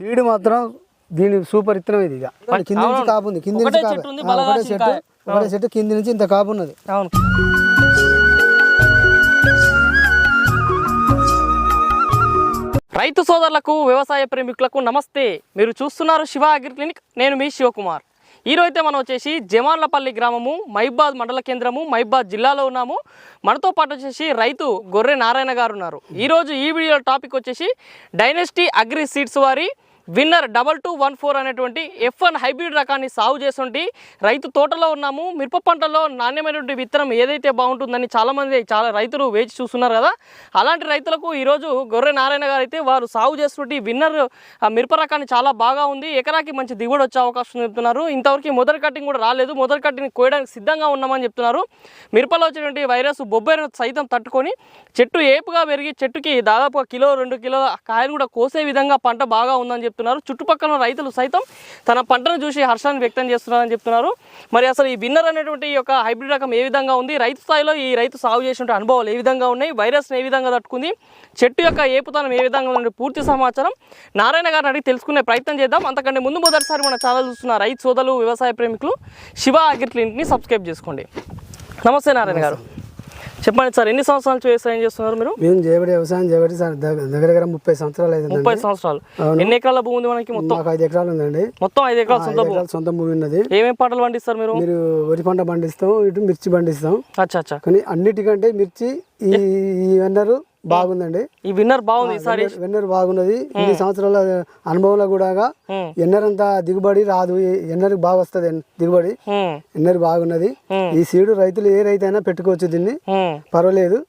Seed మాత్రం దీని super ఇత్తనం ఇది ఇక. కింది నుంచి కాపు ఉంది. కింది నుంచి కాపు. ఒకటే చెట్టు. ఒకటే చెట్టు కింది నుంచి ఇంత కాపు ఉన్నది. అవును. రైతు సోదరులకు వ్యవసాయ ప్రేమికులకు నమస్తే. మీరు చూస్తున్నారు శివ అగ్రి క్లినిక్. నేను మీ శివకుమార్. ఈరోజు అయితే మనం వచ్చేసి జమాన్లపల్లి గ్రామము మైబాద్ మండల కేంద్రము మైబాద్ జిల్లాలో ఉన్నాము. మనతో పాటు వచ్చేసి రైతు గొర్రె నారాయణ గారు ఉన్నారు. ఈరోజు ఈ వీడియో టాపిక్ వచ్చేసి డైనెస్టీ అగ్రి సీడ్స్ వారి winner double two one four అనేటువంటి ఎఫ్ వన్ హైబ్రిడ్ రకాన్ని సాగు చేస్తుంటే రైతు తోటలో ఉన్నాము మిరప పంటలో నాణ్యమైనటువంటి విత్తనం ఏదైతే బాగుంటుందని చాలామంది చాలా రైతులు వేచి చూస్తున్నారు కదా. అలాంటి రైతులకు ఈరోజు గొర్రె నారాయణ గారు అయితే వారు సాగు చేస్తుంటే విన్నర్ మిరప రకాన్ని చాలా బాగా ఉంది. ఎకరాకి మంచి దిగుబడి వచ్చే అవకాశం చెప్తున్నారు. ఇంతవరకు మొదటి కటింగ్ కూడా రాలేదు. మొదటి కట్టిని కోయడానికి సిద్ధంగా ఉన్నామని చెప్తున్నారు. మిరపలో వచ్చేటువంటి వైరస్ బొబ్బైన సైతం తట్టుకొని చెట్టు ఏపుగా పెరిగి చెట్టుకి దాదాపు కిలో రెండు కిలోల కాయలు కూడా కోసే విధంగా పంట బాగా ఉందని చెప్తున్నారు. చెప్తున్నారు. చుట్టుపక్కల రైతులు సైతం తన పంటను చూసి హర్షాన్ని వ్యక్తం చేస్తున్నారని చెప్తున్నారు. మరి అసలు ఈ విన్నర్ అనేటువంటి ఈ యొక్క హైబ్రిడ్ రకం ఏ విధంగా ఉంది? రైతు స్థాయిలో ఈ రైతు సాగు చేసిన అనుభవాలు ఏ విధంగా ఉన్నాయి? వైరస్ని ఏ విధంగా తట్టుకుంది? చెట్టు యొక్క ఏపుతనం ఏ విధంగా ఉంది పూర్తి సమాచారం నారాయణ గారిని అడిగి తెలుసుకునే ప్రయత్నం చేద్దాం. అంతకంటే ముందు మొదటిసారి మన ఛానల్ చూస్తున్న రైతు సోదరులు వ్యవసాయ ప్రేమికులు శివ అగ్రి క్లినిక్ని సబ్స్క్రైబ్ చేసుకోండి. నమస్తే నారాయణ గారు. చెప్పండి సార్ ఎన్ని సంవత్సరాల నుంచి వ్యవసాయం చేస్తున్నారు మీరు? మేము చేయబడి వ్యవసాయం చేయబడి సార్ దగ్గర దగ్గర ముప్పై సంవత్సరాలు అవుతుందండి ముప్పై సంవత్సరాలు. ఎన్ని ఎకరాల భూమి ఉంది మనకి మొత్తం? ఐదు ఎకరాలు ఉందండి. మొత్తం ఐదు ఎకరాల సొంత భూమి. సొంత భూమి ఉన్నది. ఏమేం పంటలు పండిస్తారు మీరు? మీరు వరి పంట పండిస్తాం ఇటు మిర్చి పండిస్తాం. అచ్చా అచ్చా. కానీ అన్నిటికంటే మిర్చి ఈ వెన్నరు బాగుందండి. ఈ విన్నర్ బాగుంది ఈసారి. వెన్నర్- బాగున్నది. ఇన్ని సంవత్సరాల అనుభవంలో కూడా ఉమ్, ఎన్నరంత దిగుబడి రాదు. ఎన్నరు బాగా వస్తుంది దిగుబడి. ఎన్నరు బాగున్నది. ఈ సీడు రైతులు ఏ రైతు అయినా పెట్టుకోవచ్చు దీన్ని. పర్వాలేదు.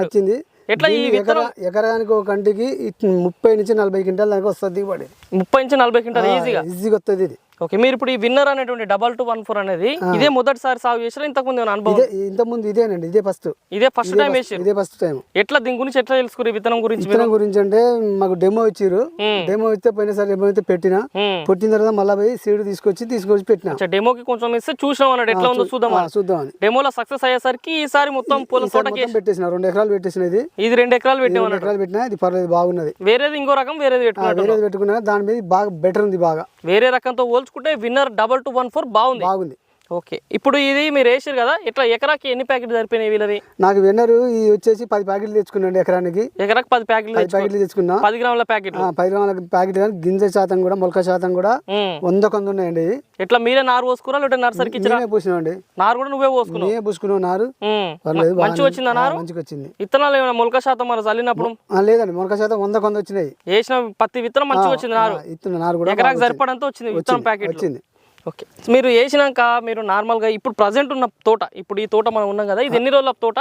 నచ్చింది. ఈ ఎకరానికి ఒక కంటికి ముప్పై నుంచి నలభై క్వింటాల దాకా వస్తుంది దిగుబడి. ముప్పై నుంచి నలభై క్వింటాల్ ఈజీగా. ఈజీగా వస్తుంది ఇది. ఓకే మీరు ఇప్పుడు ఈ విన్నర్ అనేటువంటి డబల్ టూ వన్ ఫోర్ అనేది ఇదే మొదటిసారి సాగు చేసారా ఇంతకు ముందు ఏమైనా అనుభవం? ఇదే ఇంత ముందు ఇదేనండి ఇదే ఫస్ట్ ఇదే ఫస్ట్ టైం వేసారు ఇదే ఫస్ట్ టైం ఎట్లా దీని గురించి ఎట్లా తెలుసుకున్నారు ఈ విత్తనం గురించి విత్తనం గురించి అంటే మాకు డెమో ఇచ్చారు డెమో ఇస్తే పోయినసారి డెమో అయితే పెట్టిన. పుట్టిన తర్వాత మళ్ళీ పోయి సీడ్ తీసుకొచ్చి తీసుకొచ్చి పెట్టిన. డెమోకి కొంచెం ఇస్తే చూసినాం అన్నాడు. ఎట్లా ఉందో చూద్దాం ఆ, చూద్దామని డెమోలో సక్సెస్ అయ్యేసరికి ఈసారి మొత్తం పూల తోటకి పెట్టేసిన. రెండు ఎకరాలు పెట్టేసిన ఇది. ఇది రెండు ఎకరాలు పెట్టాం రెండు ఎకరాలు పెట్టినా ఇది పర్లేదు బాగున్నది. వేరేది ఇంకో రకం వేరేది ఆ, పెట్టుకున్నాడు వేరేది పెట్టుకున్నా దాని మీద బాగా బెటర్ ఉంది బాగా. వేరే రకంతో పోల్చుకుంటే winner double two one four బాగుంది. బాగుంది. ఓకే. ఇప్పుడు ఇది మీరు వేసారు కదా ఇట్లా ఎకరాకి ఎన్ని ప్యాకెట్ సరిపోయినాయి వీళ్ళవి? నాకు విన్నరు ఈ వచ్చేసి పది ప్యాకెట్లు తెచ్చుకున్నాండి ఎకరానికి. ఎకరాకి పది ప్యాకెట్లు పది. ప్యాకెట్లు తెచ్చుకున్నా. పది గ్రాముల ప్యాకెట్లు. ఆ, పది గ్రాముల ప్యాకెట్ కానీ గింజ శాతం కూడా మొలక శాతం కూడా. వంద కొంద ఉన్నాయండి ఇవి. ఎట్లా మీరే నారు పోసుకురా లేదంటే నర్సరీకి నేనే పూసినామండి. నారు కూడా నువ్వే పోసుకున్నావు? నేనే పూసుకున్నాం నారు. పర్లేదు మంచిగా వచ్చిందా నారు? మంచిగా వచ్చింది. విత్తనాలు ఏమైనా మొలక శాతం మరి చల్లినప్పుడు? లేదండి మొలక శాతం వంద కొంద వచ్చినాయి. వేసిన పత్తి విత్తనం మంచిగా వచ్చింది నారు. ఇత్తనం నారు కూడా ఎకరాకి సరిపడంత వచ్చింది విత్తనం ప్యాకెట్ వచ్చింది. ఓకే మీరు వేసినాక మీరు నార్మల్గా ఇప్పుడు ప్రజెంట్ ఉన్న తోట ఇప్పుడు ఈ తోట మనం ఉన్నాం కదా ఇది ఎన్ని రోజుల తోట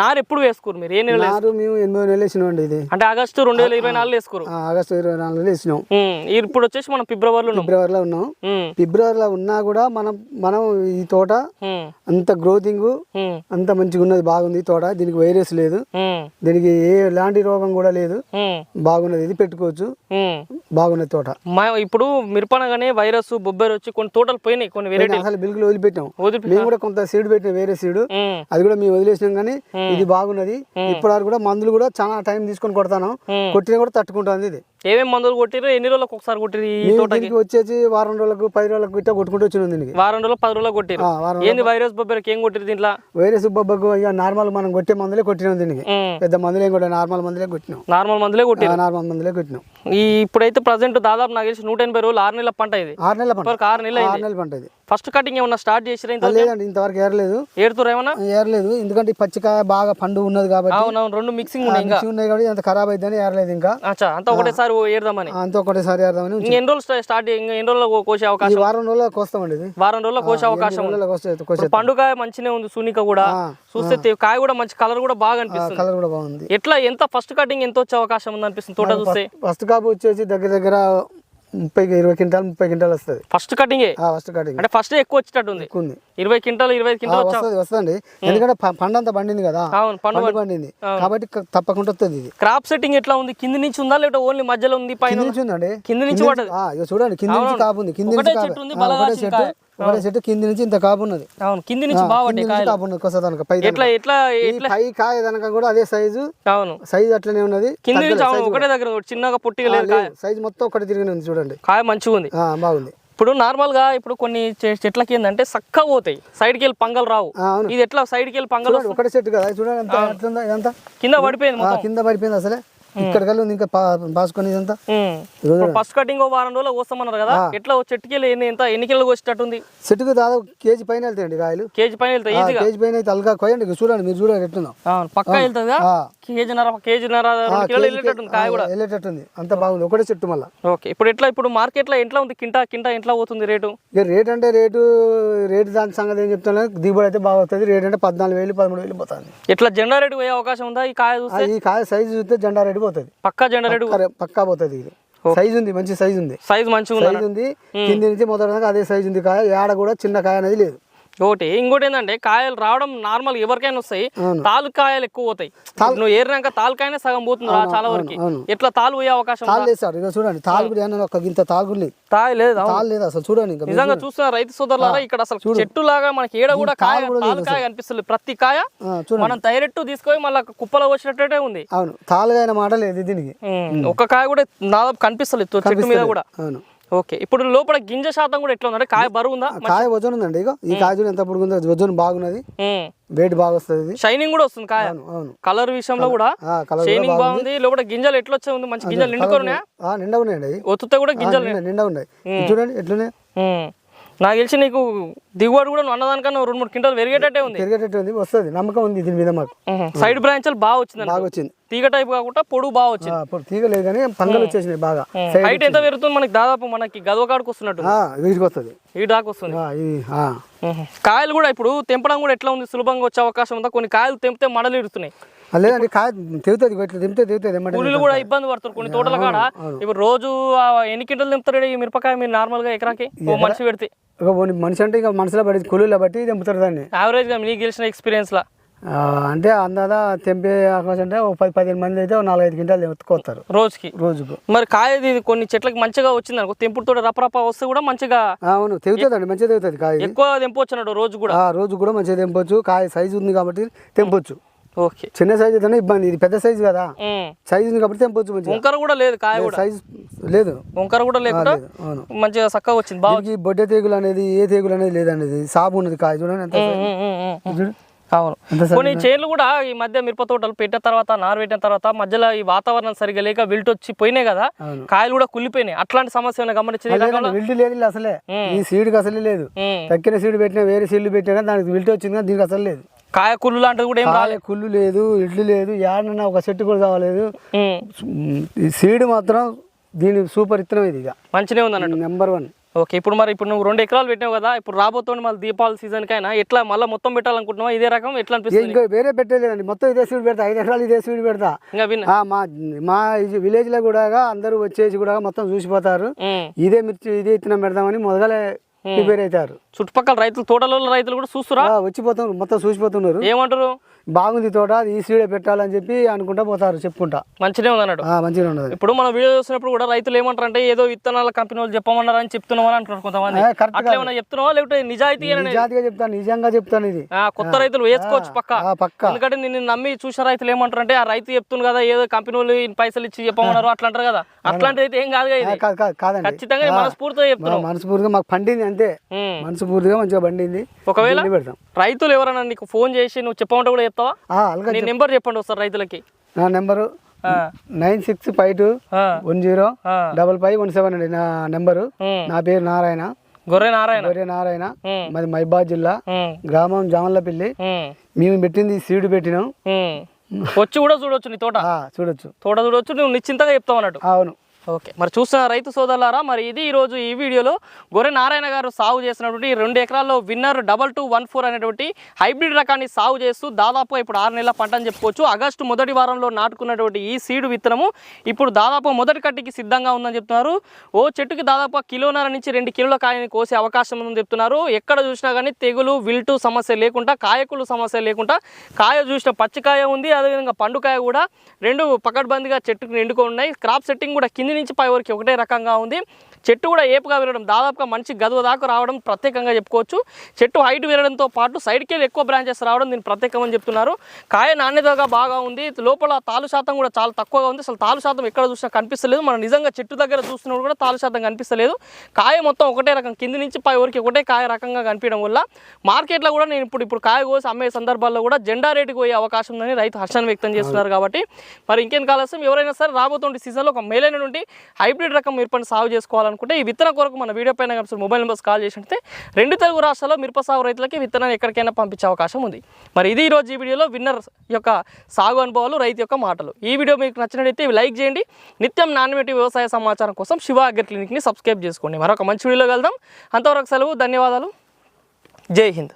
నారు ఎప్పుడు వేసుకోరు మీరు ఏ నెల నారు మేము ఎనిమిది నెలలు వేసినామండి ఇది అంటే ఆగస్టు రెండు వేల ఇరవై నాలుగు వేసుకోరు ఆగస్టు ఇరవై నాలుగులో వేసినాం. ఇప్పుడు వచ్చేసి మనం ఫిబ్రవరిలో ఉన్నాం ఫిబ్రవరిలో ఉన్నాం. ఫిబ్రవరిలో ఉన్నా కూడా మనం మనం ఈ తోట. అంత గ్రోతింగ్. అంత మంచిగా ఉన్నది బాగుంది ఈ తోట దీనికి వైరస్ లేదు. దీనికి ఏ ఎలాంటి రోగం కూడా లేదు. బాగున్నది ఇది పెట్టుకోవచ్చు. బాగున్నది తోట ఇప్పుడు మిరపనగానే వైరస్ బొబ్బెర వచ్చి కొన్ని తోటలు పోయినాయి కొన్ని వెరైటీ అసలు బిల్కులు వదిలిపెట్టాం. మేము కూడా కొంత సీడ్ పెట్టిన వేరే సీడ్. అది కూడా మేము వదిలేసినాం కానీ ఇది బాగున్నది. ఇప్పటివరకు కూడా మందులు కూడా చాలా టైం తీసుకొని కొడతాను. కొట్టినా కూడా తట్టుకుంటుంది ఇది. ఏమేమి మందులు కొట్టిరు ఎన్ని రోజులకు ఒకసారి కొట్టిరు ఈ తోటకి? వచ్చేసి వారం రోజులకు పది రోజులకు ఇట్లా కొట్టుకుంటూ వచ్చినాం దీనికి. వారం రోజులు పది రోజులకు కొట్టిరు ఏంది వైరస్ బొబ్బెరకి? ఏం కొట్టిరు దీంట్లో? వేరే సుబ్బబ్బకు ఇక నార్మల్ మనం కొట్టే మందులే కొట్టినాం దీనికి. పెద్ద మందులు ఏం కొట్టాం నార్మల్ మందులే కొట్టినాం. నార్మల్ మందులే కొట్టిరు ఆ, నార్మల్ మందులే కొట్టినాం. ఈ ఇప్పుడైతే ప్రజెంట్ దాదాపు నాకు తెలిసి నూట ఎనభై రోజులు ఆరు నెలల పంట ఇది. ఆరు నెలల పంట. ఆరు నెలల పంట ఇది. ఫస్ట్ కటింగ్ ఏమన్నా స్టార్ట్ చేసిరా లేదండి ఇంతవరకు ఏరలేదు. ఏడుతురు ఏమన్నా? ఏరలేదు. ఎందుకంటే పచ్చికాయ బాగా పండు ఉన్నది కాబట్టి అవునవును రెండు మిక్సింగ్ ఉన్నాయి ఉన్నాయి కాబట్టి అంత ఖరాబ్ అయిద్దని ఏరలేదు ఇంకా. అచ్చా అంతా ఒకటేసారి ఏడదామని అంత ఒకటేసారి ఏరదామని ఇంక ఎన్ని రోజులు స్టా- స్టార్ట్ ఇంకా ఎన్ని రోజుల్లో కోసే అవకాశం? వారం రోజులకు వస్తామండి ఇది. వారం రోజుల్లో కోసే అవకాశం పండుగ మంచినే ఉంది సునీక కూడా. చూస్తే కాయ కూడా మంచి కలర్ కూడా బాగా అనిపిస్తుంది. కలర్ కూడా బాగుంది. ఎట్లా ఎంత ఫస్ట్ కటింగ్ ఎంత వచ్చే అవకాశం ఉంది అనిపిస్తుంది తోట చూస్తే. ఫస్ట్ కాపు వచ్చేసి దగ్గర దగ్గర ముప్పై ఇరవై క్వింటాల్ ముప్పై క్వింటాల్ వస్తుంది. ఫస్ట్ కటింగే ఫస్ట్ కటింగ్ అంటే ఫస్ట్ ఎక్కువ వచ్చేటట్టు ఉంది. ఇరవై క్వింటాల్ ఇరవై క్వింటాల్ వస్తుంది వస్తుంది ఎందుకంటే పండు అంతా పండింది కదా. అవును పండు పండు పండింది. కాబట్టి తప్పకుండా వస్తుంది ఇది. క్రాప్ సెట్టింగ్ ఎట్లా ఉంది? కింది నుంచి ఉందా? లేకపోతే ఓన్లీ మధ్యలో ఉంది పైన నుంచి ఉందండి. కింది నుంచి చూడండి కింది నుంచి కాపు ఉంది. కింది నుంచి చెట్టు. ఒకటే చెట్టు కింది నుంచి ఇంత కాపు ఉన్నది. అవును కింది నుంచి కాపు ఉన్నది కొసదానికి పై ఎట్లా ఎట్లా ఈ పై కాయ దనక కూడా అదే సైజు. అవును. సైజు అట్లనే ఉన్నది. కింది నుంచి అవును ఒకటే దగ్గర చిన్నగా పొట్టిగా లేదు సైజు మొత్తం ఒకటి తిరిగి ఉంది చూడండి. కాయ మంచిగా ఉంది. బాగుంది. ఇప్పుడు నార్మల్గా ఇప్పుడు కొన్ని చెట్లకి ఏంటంటే చక్కగా పోతాయి. సైడ్కి వెళ్ళి పంగలు రావు. ఇది ఎట్లా? సైడ్కి వెళ్ళి పంగలు ఒకటే చెట్టు కదా. చూడండి కింద పడిపోయింది కింద పడిపోయింది అసలే. ఇక్కడ కలిసి ఉంది ఇంకా పాసుకొని ఇదంతా ఇప్పుడు ఫస్ట్ కటింగ్ వారం రోజులు కోస్తామన్నారు కదా ఎట్లా చెట్టుకి ఎంత ఎన్ని కిలోలు కోసేటట్టుంది? చెట్టుకు దాదాపు కేజీ పైన వెళ్తాయండి కాయలు. కేజీ పైన వెళ్తాయి కేజీ పైన అయితే అల్గా కొయ్యండి ఇక చూడండి మీరు చూడండి అవును పక్కా వెళ్తుందా? కేజీన్నర కేజీన్నర కిలోలు వెళ్ళేటట్టుంది కాయ కూడా? వెళ్ళేటట్టుంది అంత బాగుంది ఒకటే చెట్టు మళ్ళా. ఓకే ఇప్పుడు ఎట్లా ఇప్పుడు మార్కెట్లో ఎట్లా ఉంది? కింటా కింటా ఎట్లా పోతుంది రేటు? రేట్ అంటే రేటు రేటు దాని సంగతి ఏం చెప్తాను దిగుబడి అయితే బాగా వస్తుంది రేట్ అంటే పద్నాలుగు వేలు పదమూడు వేలు పోతుంది. ఎట్లా జెండా రేటు పోయే అవకాశం ఉందా ఈ కాయ చూస్తే? ఈ కాయ సైజు చూస్తే జెండా రేటు పోతుంది పక్కా జెండా రేటు పక్కా- పోతుంది ఇది. సైజు ఉంది మంచి సైజు ఉంది. సైజ్ మంచిగా ఉంది సైజు ఉంది కింది నుంచి మొదటి అదే సైజు ఉంది కాయ ఏడ కూడా చిన్న కాయ అనేది లేదు. ఒకటి ఇంకోటి ఏంటంటే కాయలు రావడం నార్మల్ ఎవరికైనా వస్తాయి. తాలు కాయలు ఎక్కువ పోతాయి. నువ్వు ఏరినాక తాలుకాయనే సగం పోతుంది చాలా వరకు. ఎట్లా తాలు పోయే అవకాశం చూడండి ఒక లేదు తాయి లేదు లేదు అసలు చూడండి. నిజంగా చూస్తున్న రైతు సోదరులారా ఇక్కడ అసలు చెట్టు లాగా మనకి ఏడ కూడా కాయ తాలు కాయ కనిపిస్తుంది. ప్రతి కాయ మనం డైరెక్ట్ తీసుకొని మళ్ళీ కుప్పలో వచ్చినట్టే ఉంది. అవును అయిన మాట లేదు దీనికి. ఒక్క కాయ కూడా దాదాపు కనిపిస్తలేదు చెట్టు మీద కూడా. అవును. ఓకే. ఇప్పుడు లోపల గింజ శాతం కూడా ఎట్లా ఉందంటే కాయ బరువు ఉందా? కాయ వజన్ ఉందండి. ఇక ఈ కాయ చూడండి ఎంత పొడుగుందో. వజన్ బాగున్నది. వెయిట్ బాగా వస్తుంది షైనింగ్ కూడా వస్తుంది కాయ. అవును కలర్ విషయంలో కూడా షైనింగ్ బాగుంది. లోపల గింజలు ఎట్లా వచ్చే ఉంది మంచి గింజలు నిండుకొని ఆ, నిండా ఉన్నాయండి. ఒత్తుతే కూడా గింజలు నిండా ఉన్నాయి. చూడండి ఎట్లున్నాయి. నాకు తెలిసి నీకు దిగుబడి కూడా అన్నదానికన్నా రెండు మూడు క్వింటాలు పెరిగేటట్టే ఉంది. పెరిగేటట్టు ఉంది. వస్తుంది. నమ్మకం ఉంది దీని మీద మాకు. సైడ్ బ్రాంచ్లు బాగా వచ్చింది బాగా వచ్చింది తీగ టైప్ కాకుండా పొడుగు బాగా వచ్చింది. తీగ లేదు కానీ పంగలు వచ్చేసినాయి బాగా. హైట్ ఎంత పెరుగుతుంది మనకి దాదాపు మనకి గదవ కాడికి వస్తున్నట్టు వీటికి వస్తుంది. ఈ దాకా వస్తుంది. కాయలు కూడా ఇప్పుడు తెంపడం కూడా ఎట్లా ఉంది? సులభంగా వచ్చే అవకాశం ఉందా? కొన్ని కాయలు తెంపితే మడలు ఇడుతున్నాయి లేదండి కాయ తెగుతుంది ఇట్లా తింటే తెగుతుంది ఏమంటే కూలీలు కూడా ఇబ్బంది పడుతున్నారు కొన్ని తోటల కాడ. ఇప్పుడు రోజు ఎన్ని కింటలు తెంపుతారు ఈ మిరపకాయ మీరు నార్మల్గా ఎకరాకి మనిషి పెడితే. పోనీ మనిషి అంటే ఇంకా మనసులో పడి కూలీలో బట్టి తెంపుతారు దాన్ని. యావరేజ్గా మీకు గెలిచిన ఎక్స్పీరియన్స్ లా. ఆ, అంటే అందాదా తెంపే అవకాశం అంటే ఒక పది పదిహేను మంది అయితే నాలుగైదు క్వింటాలు ఎత్తుకొస్తారు రోజుకి. రోజుకు. మరి కాయ ఇది కొన్ని చెట్లకి మంచిగా వచ్చింది అనుకో తెంపుడు తోట రపరప వస్తే కూడా మంచిగా అవును తెగుతుందండి మంచిగా తెగుతుంది కాయ. ఎక్కువ తెంపొచ్చు అన్నాడు రోజు కూడా. ఆ రోజు కూడా మంచిగా తెంపొచ్చు కాయ సైజు ఉంది కాబట్టి తెంపొచ్చు. ఓకే. చిన్న సైజు అయితేనే ఇబ్బంది. ఇది పెద్ద సైజు కదా. సైజు కాబట్టి తెంపొచ్చు మంచిగా. వంకర కూడా లేదు కాయ కూడా. సైజు లేదు. వంకర కూడా లేకుండా మంచిగా చక్కగా వచ్చింది. బాగా బొడ్డె తెగులు అనేది ఏ తెగులు అనేది లేదండి ఇది సాపు ఉన్నది కాయ. చూడండి ఎంత. చూడు. అవును. ఎంత కొన్ని చేన్లు కూడా ఈ మధ్య మిరప తోటలు పెట్టిన తర్వాత నారు పెట్టిన తర్వాత మధ్యలో ఈ వాతావరణం సరిగా లేక విల్ట్ వచ్చి పోయినాయి కదా. కాయలు కూడా కుళ్ళిపోయినాయి. అట్లాంటి సమస్య గమనించింది? విల్టు లేదు అసలే. ఈ సీడ్కి అసలే లేదు. తక్కిన సీడ్ పెట్టినా వేరే సీడ్లు పెట్టినా దానికి విల్టు వచ్చింది దీనికి అసలు లేదు. కాయ కుళ్ళు లాంటిది కూడా ఏం రాలేదు. కుళ్ళు లేదు ఇడ్లు లేదు ఏడన్నా ఒక చెట్టు కూడా కావలేదు. సీడ్ మాత్రం దీని సూపర్ ఇత్తనం ఇది ఇక. మంచినే ఉంది అన్నట్టు. నెంబర్ వన్ ఓకే ఇప్పుడు మరి ఇప్పుడు నువ్వు రెండు ఎకరాలు పెట్టావు కదా ఇప్పుడు రాబోతుంది మళ్ళీ దీపావళి సీజన్ కైనా ఎట్లా మళ్ళీ మొత్తం పెట్టాలనుకుంటున్నావా? ఇదే రకం ఎట్లా అనిపిస్తుంది? ఇంకా వేరే పెట్టలేదండి. మొత్తం ఇదే సీడ్ పెడతా ఐదు ఎకరాలు ఇదే సీడ్ పెడతా. ఇంకా మా మా విలేజ్లో కూడా అందరూ వచ్చేసి కూడా మొత్తం చూసిపోతారు. ఇదే మిర్చి ఇదే ఇత్తనం పెడదామని మొదలే ప్రిపేర్ అవుతారు చుట్టుపక్కల రైతులు తోటలలో రైతులు కూడా చూస్తురా? వచ్చిపోతున్నారు మొత్తం చూసిపోతున్నారు. ఏమంటారు? బాగుంది తోట ఈ సీడే పెట్టాలని చెప్పి అనుకుంటా పోతారు చెప్పుకుంటా. మంచినే ఉంది మంచిగా ఉండదు ఇప్పుడు మనం వీడియో చూసినప్పుడు కూడా రైతులు ఏమంటారు అంటే ఏదో విత్తనాల కంపెనీ వాళ్ళు చెప్పమన్నారు అని చెప్తున్నాం అని అంటున్నారు కొంతమంది. అట్లా చెప్తున్నావా? లేకపోతే నిజాయితీ నిజాతిగా చెప్తాను నిజంగా చెప్తాను ఇది. కొత్త రైతులు వేసుకోవచ్చు పక్క. పక్క. ఎందుకంటే నిన్ను నమ్మి చూసిన రైతులు ఏమంటారు అంటే ఆ రైతు చెప్తుంది కదా ఏదో కంపెనీ వాళ్ళు పైసలు ఇచ్చి చెప్పమన్నారు అట్లా అంటారు కదా. అట్లాంటిది అయితే ఏం కాదు ఖచ్చితంగా మనస్ఫూర్తిగా మా చెప్తున్నావు మనస్ఫూర్తిగా మాకు పండింది అంతే ఉమ్. మనస్ఫూర్తిగా మంచిగా పండింది ఒకవేళ పెడతాం. రైతులు ఎవరైనా నీకు ఫోన్ చేసి నువ్వు చెప్పమంటే కూడా చెప్తావా? అలాగే నీ నెంబర్ చెప్పండి ఒకసారి రైతులకి. నా number nine six five two one zero. Double five one seven అండి నా నెంబరు. నా పేరు నారాయణ. గొర్రె నారాయణ. గొర్రె నారాయణ. మాది మైబాద్ జిల్లా. గ్రామం జామల్లపల్లి. మేము పెట్టింది సీడ్ పెట్టినాం. వచ్చి కూడా చూడొచ్చు నీ తోట. చూడొచ్చు. తోట చూడొచ్చు నువ్వు నిశ్చింతగా చెప్తావు అన్నట్టు. అవును. ఓకే. మరి చూస్తున్న రైతు సోదరులారా మరి ఇది ఈరోజు ఈ వీడియోలో గొర్రె నారాయణ గారు సాగు చేసినటువంటి రెండు ఎకరాల్లో winner double two one four అనేటువంటి హైబ్రిడ్ రకాన్ని సాగు చేస్తూ దాదాపు ఇప్పుడు ఆరు నెలల పంట అని చెప్పుకోవచ్చు. ఆగస్టు మొదటి వారంలో నాటుకున్నటువంటి ఈ సీడు విత్తనము ఇప్పుడు దాదాపు మొదటి కట్టికి సిద్ధంగా ఉందని చెప్తున్నారు. ఓ చెట్టుకి దాదాపు కిలోన్నర నుంచి రెండు కిలోల కాయని కోసే అవకాశం ఉందని చెప్తున్నారు. ఎక్కడ చూసినా కానీ తెగులు విల్టు సమస్య లేకుండా కాయకులు సమస్య లేకుండా కాయ చూసిన పచ్చికాయ ఉంది అదేవిధంగా పండుకాయ కూడా రెండు పకడ్బందీగా చెట్టుకు నిండుకొని ఉన్నాయి. క్రాప్ సెట్టింగ్ కూడా కింది నుంచి పై వరకు ఒకటే రకంగా ఉంది. చెట్టు కూడా ఏపుగా విరగడం దాదాపుగా మంచి గదువ దాకా రావడం ప్రత్యేకంగా చెప్పుకోవచ్చు. చెట్టు హైట్ విరగడంతో పాటు సైడ్కి వెళ్ళి ఎక్కువ బ్రాంచెస్ రావడం దీన్ని ప్రత్యేకమని చెప్తున్నారు. కాయ నాణ్యతగా బాగా ఉంది. లోపల తాలు శాతం కూడా చాలా తక్కువగా ఉంది. అసలు తాలు శాతం ఎక్కడ చూసినా కనిపిస్తలేదు. మనం నిజంగా చెట్టు దగ్గర చూస్తున్నప్పుడు కూడా తాలు శాతం కనిపిస్తలేదు. కాయ మొత్తం ఒకటే రకం. కింది నుంచి పై వరకు ఒకటే కాయ రకంగా కనిపించడం వల్ల మార్కెట్లో కూడా నేను ఇప్పుడు ఇప్పుడు కాయ కోసి అమ్మే సందర్భాల్లో కూడా జెండా రేటుకి పోయే అవకాశం ఉందని రైతు హర్షాన్ని వ్యక్తం చేస్తున్నారు కాబట్టి. మరి ఇంకేం కావాల్సిన ఎవరైనా సరే రాబోతుండే సీజన్లో ఒక మేలైన నుండి హైబ్రిడ్ రకం మిరపని సాగు చేసుకోవాలనుకుంటే ఈ విత్తన కొరకు మన వీడియో పైన కనిపిస్తున్న మొబైల్ నెంబర్స్ కాల్ చేసినట్టే రెండు తెలుగు రాష్ట్రాల్లో మిరప సాగు రైతులకి విత్తనాన్ని ఎక్కడికైనా పంపించే అవకాశం ఉంది. మరి ఇది ఈ రోజు ఈ వీడియోలో విన్నర్ యొక్క సాగు అనుభవాలు రైతు యొక్క మాటలు. ఈ వీడియో మీకు నచ్చినట్లయితే ఇవి లైక్ చేయండి. నిత్యం నాణ్యమేటి వ్యవసాయ సమాచారం కోసం శివ అగ్రి క్లినిక్ని సబ్స్క్రైబ్ చేసుకోండి. మరొక మంచి వీడియోలో వెళ్దాం అంతవరకు సెలవు ధన్యవాదాలు. జై హింద్.